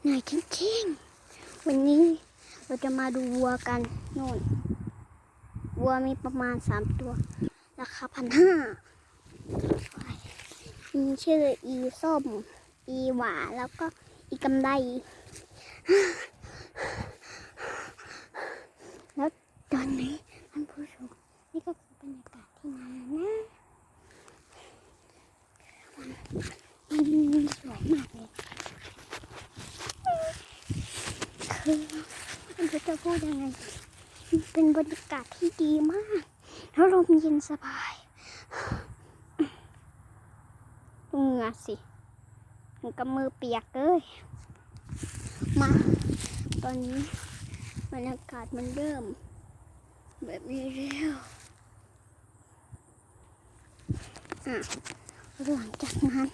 เหนื่อยจริงๆ วันนี้เราจะมาดูวัวกันนู่น วัวมีประมาณสามตัว ราคาพันห้ามีชื่ออีส้ม อีหวาแล้วก็อีกำไดแล้วตอนนี้ท่านผู้ชมนี่ก็คือบรรยากาศที่นานะมันสวยมากเลย คือไม่รู้จะพูดยังไง เป็นบรรยากาศที่ดีมาก แล้วลมเย็นสบายเหงื่อสิกับมือเปียกเลยมา ตอนนี้บรรยากาศมันเริ่ม แบบนี้แล้วอะหลังจากนั้น